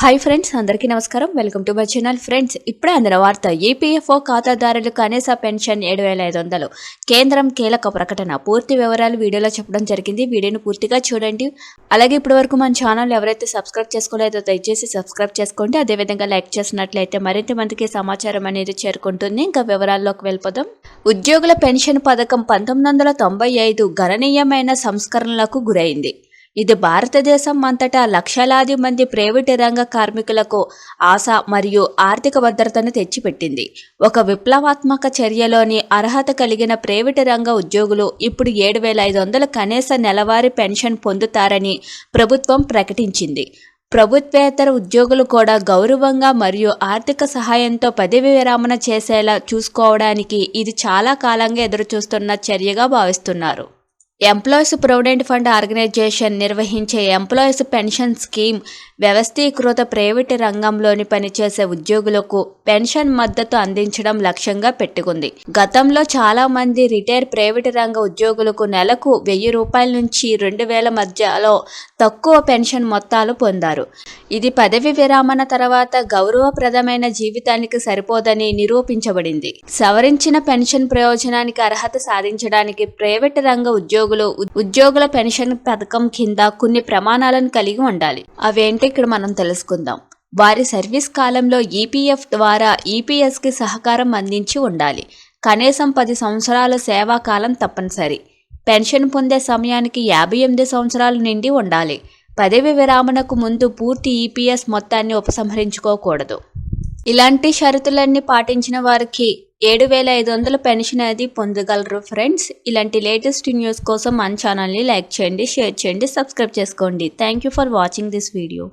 Hi friends అందరికీ నమస్కారం. Welcome to my channel friends ఇప్పుడే అందిన వార్త ఈపీఎఫ్ఓ ఖాతాదారులు కనీస పెన్షన్ ఏడు వేల ఐదు వందలు. కేంద్రం కీలక ప్రకటన. పూర్తి వివరాలు వీడియోలో చెప్పడం జరిగింది. వీడియోను పూర్తిగా చూడండి. అలాగే ఇప్పటి వరకు మన ఛానల్ ఎవరైతే సబ్స్క్రైబ్ చేసుకోలేదో దయచేసి సబ్స్క్రైబ్ చేసుకోండి. అదేవిధంగా లైక్ చేసినట్లయితే మరింత మందికి సమాచారం అనేది చేరుకుంటుంది. ఇంకా వివరాల్లోకి వెళ్ళిపోదాం. ఉద్యోగుల పెన్షన్ పథకం పంతొమ్మిది వందల తొంభై ఐదు గణనీయమైన సంస్కరణలకు గురైంది. ఇది భారతదేశం అంతటా లక్షలాది మంది ప్రైవేటు రంగ కార్మికులకు ఆశ మరియు ఆర్థిక భద్రతను తెచ్చిపెట్టింది. ఒక విప్లవాత్మక చర్యలోని అర్హత కలిగిన ప్రైవేటు రంగ ఉద్యోగులు ఇప్పుడు ఏడు వేల ఐదు వందల కనీస నెలవారీ పెన్షన్ పొందుతారని ప్రభుత్వం ప్రకటించింది. ప్రభుత్వేతర ఉద్యోగులు కూడా గౌరవంగా మరియు ఆర్థిక సహాయంతో పదవి విరమణ చేసేలా చూసుకోవడానికి ఇది చాలా కాలంగా ఎదురుచూస్తున్న చర్యగా భావిస్తున్నారు. ఎంప్లాయీస్ ప్రొవిడెంట్ ఫండ్ ఆర్గనైజేషన్ నిర్వహించే ఎంప్లాయీస్ పెన్షన్ స్కీమ్ వ్యవస్థీకృత ప్రైవేటు రంగంలోని పనిచేసే ఉద్యోగులకు పెన్షన్ మద్దతు అందించడం లక్ష్యంగా పెట్టుకుంది. గతంలో చాలా మంది రిటైర్ ప్రైవేటు రంగ ఉద్యోగులకు నెలకు వెయ్యి రూపాయల నుంచి రెండు వేల మధ్యలో తక్కువ పెన్షన్ మొత్తాలు పొందారు. ఇది పదవి విరామణ తర్వాత గౌరవప్రదమైన జీవితానికి సరిపోదని నిరూపించబడింది. సవరించిన పెన్షన్ ప్రయోజనానికి అర్హత సాధించడానికి ప్రైవేటు రంగ ఉద్యోగులు ఉద్యోగుల పెన్షన్ పథకం కింద కొన్ని ప్రమాణాలను కలిగి ఉండాలి. అవేంటి ఇక్కడ మనం తెలుసుకుందాం. వారి సర్వీస్ కాలంలో ఈపీఎఫ్ ద్వారా ఈపీఎస్కి సహకారం అందించి ఉండాలి. కనీసం పది సంవత్సరాల సేవా కాలం తప్పనిసరి. పెన్షన్ పొందే సమయానికి యాభై ఎనిమిది సంవత్సరాలు నిండి ఉండాలి. పదవి విరామణకు ముందు పూర్తి ఈపీఎస్ మొత్తాన్ని ఉపసంహరించుకోకూడదు. ఇలాంటి షరతులన్నీ పాటించిన వారికి ఏడు వేల ఐదు వందల పెన్షన్ అనేది పొందగలరు ఫ్రెండ్స్. ఇలాంటి లేటెస్ట్ న్యూస్ కోసం మన ఛానల్ని లైక్ చేయండి షేర్ చేయండి సబ్స్క్రైబ్ చేసుకోండి. Thank you for watching this video.